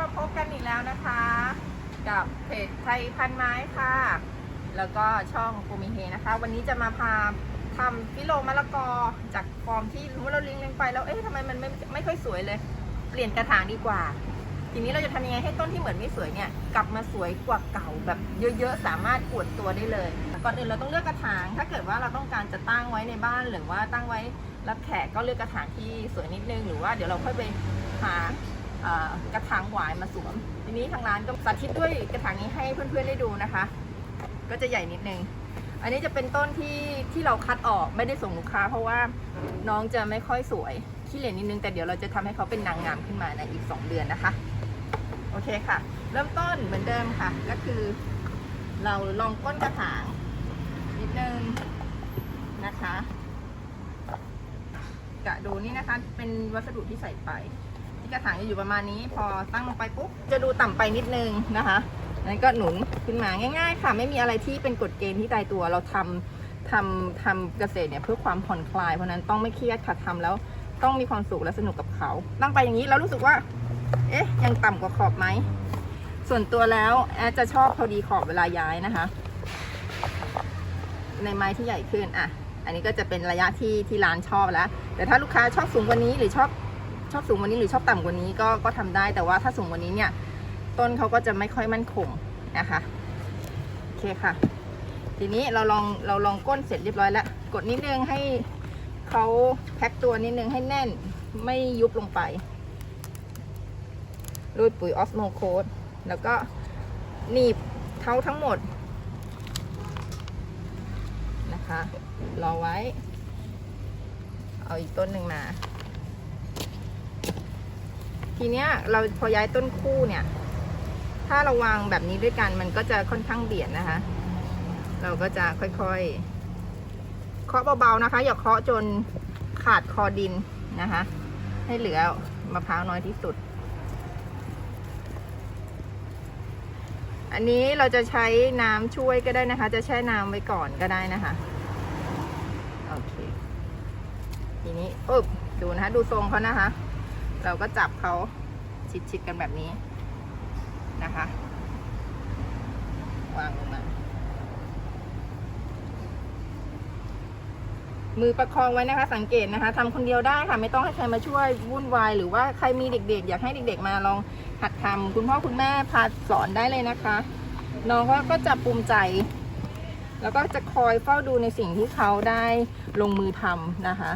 มาพบกันอีกแล้วนะคะ กับเพจไทยพันไม้ค่ะ แล้วก็ช่องปูมิเฮนะคะ วันนี้จะมาพาทำฟิโลมะละกอจากฟอร์มที่รู้ว่าเราเลี้ยงเลี้ยงไปแล้วเอ๊ะทำไมมันไม่ไม่ค่อยสวยเลย เปลี่ยนกระถางดีกว่า ทีนี้เราจะทำยังไงให้ต้นที่เหมือนไม่สวยเนี่ย กลับมาสวยกว่าเก่าแบบเยอะๆสามารถอวดตัวได้เลยก่อนอื่นเราต้องเลือกกระถาง ถ้าเกิดว่าเราต้องการจะตั้งไว้ในบ้านหรือว่าตั้งไว้รับแขกก็เลือกกระถางที่สวยนิดนึงหรือว่าเดี๋ยวเราค่อยไปหา กระถางหวายมาสวม ทีนี้ทางร้านก็สาธิตด้วยกระถางนี้ให้เพื่อนๆได้ดูนะคะ ก็จะใหญ่นิดนึง อันนี้จะเป็นต้นที่ที่เราคัดออกไม่ได้ส่งลูกค้า เพราะว่าน้องจะไม่ค่อยสวยขี้เหร่นิดนึงแต่เดี๋ยวเราจะทำให้เขาเป็นนางงามขึ้นมาในอีก 2 เดือนนะคะ โอเคค่ะ เริ่มต้นเหมือนเดิมค่ะ ก็คือ เราลองก้นกระถางนิดนึงนะคะกะดูนี่นะคะ เป็นวัสดุที่ใส่ไป กระถางจะอยู่ประมาณนี้ พอตั้งลงไปปุ๊บจะดูต่ำไปนิดนึงนะคะนั้นก็หนุนขึ้นมาง่าย ๆ ค่ะไม่มีอะไรที่เป็นกฎเกณฑ์ที่ตายตัวเราทำทำทำเกษตรเนี่ยเพื่อความผ่อนคลายเพราะนั้นต้องไม่เครียดค่ะทำแล้วต้องมีความสุขและสนุกกับเขา ตั้งไปอย่างนี้แล้วรู้สึกว่า เอ๊ะ ยังต่ำกว่าขอบไหม ส่วนตัวแล้วแอดจะชอบพอดีขอบเวลาย้ายนะคะ ในไม้ที่ใหญ่ขึ้นอะ อันนี้ก็จะเป็นระยะที่ที่ร้านชอบแล้ว แต่ถ้าลูกค้าชอบสูงกว่านี้หรือชอบ ชอบสูงกว่านี้หรือชอบต่ำกว่านี้ก็ก็ทำได้แต่ว่าถ้าสูงกว่านี้เนี่ย ต้นเขาก็จะไม่ค่อยมั่นคงนะคะโอเคค่ะ ทีนี้เราลองเราลองก้นเสร็จเรียบร้อยแล้ว กดนิดนึงให้เขาแพ็คตัวนิดนึงให้แน่นไม่ยุบลงไปรูดปุ๋ยออสโมโคดแล้วก็หนีบเท้าทั้งหมดนะคะรอไว้ เอาอีกต้นหนึ่งมา ทีเนี้ยเราพอย้ายต้นคู่เนี่ย ถ้าเราวางแบบนี้ด้วยกันมันก็จะค่อนข้างเบียดนะคะ เราก็จะค่อยๆ เคาะเบาๆนะคะ อย่าเคาะจนขาดคอดินนะคะ ให้เหลือมะพร้าวน้อยที่สุด อันนี้เราจะใช้น้ำช่วยก็ได้นะคะ จะแช่น้ำไว้ก่อนก็ได้นะคะ โอเค ทีนี้ปึ๊บดูนะคะ ดูทรงเขานะคะ เราก็จับเขาชิดๆกันแบบนี้นะคะ วางลงมามือประคองไว้นะคะ สังเกตนะคะทำคนเดียวได้ค่ะ ไม่ต้องให้ใครมาช่วยวุ่นวาย หรือว่าใครมีเด็กๆ อยากให้เด็กๆมาลองหัดทำคุณพ่อคุณแม่พาสอนได้เลยนะคะ น้องก็ก็จะภูมิใจ แล้วก็จะคอยเฝ้าดูในสิ่งที่เขาได้ลงมือทำนะคะ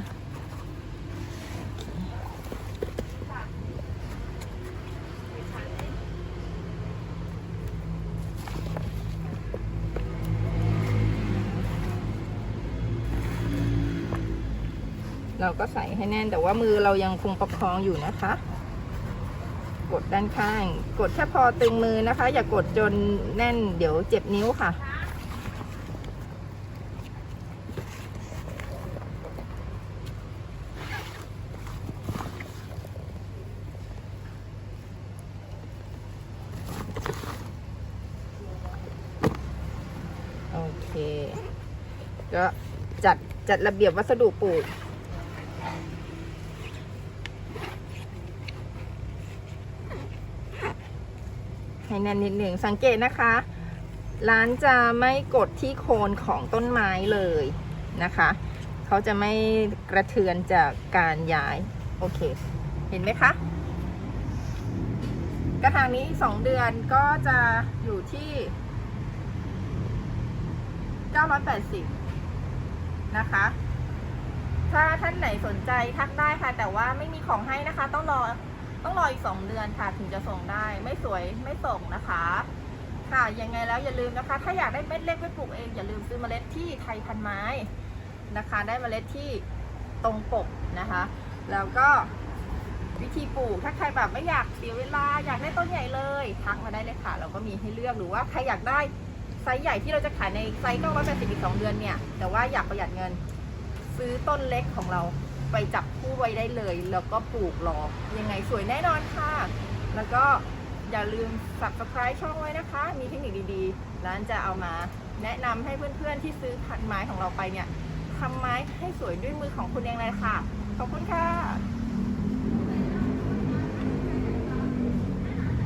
เราก็ใส่ให้แน่นแต่ว่ามือเรายังคงประคองอยู่นะคะ กดด้านข้าง กดแค่พอตึงมือนะคะ อย่ากดจนแน่นเดี๋ยวเจ็บนิ้วค่ะ โอเค ก็จัดจัดระเบียบวัสดุปลูก ให้แน่นนิดหนึ่งสังเกตนะคะ ร้านจะไม่กดที่โคนของต้นไม้เลยนะคะ เขาจะไม่กระเทือนจากการย้าย โอเค เห็นไหมคะ กระถางนี้ 2 เดือนก็จะอยู่ที่ 980 นะคะถ้าท่านไหนสนใจทักได้ค่ะ แต่ว่าไม่มีของให้นะคะ ต้องรอ ต้องรออีกสองเดือนค่ะถึงจะส่งได้ ไม่สวยไม่ส่งนะคะ ค่ะยังไงแล้วอย่าลืมนะคะ ถ้าอยากได้เม็ดเล็กไปปลูกเองอย่าลืมซื้อเมล็ดที่ไทยพันไม้นะคะ ได้เมล็ดที่ตรงปกนะคะ แล้วก็วิธีปลูกถ้าใครแบบไม่อยากเสียเวลาอยากได้ต้นใหญ่เลยทักมาได้เลยค่ะ เราก็มีให้เลือกหรือว่าใครอยากได้ไซส์ใหญ่ที่เราจะขายในไซส์980อีก2เดือนเนี่ย แต่ว่าอยากประหยัดเงิน ซื้อต้นเล็กของเรา ไปจับคู่ไว้ได้เลย แล้วก็ปลูกหลอยังไงสวยแน่นอนค่ะ แล้วก็อย่าลืม subscribe ช่องไว้นะคะ มีเทคนิคดีๆร้านจะเอามาแนะนำให้เพื่อนๆที่ซื้อพันไม้ของเราไปเนี่ยทำไม้ให้สวยด้วยมือของคุณเองเลยค่ะ ขอบคุณค่ะ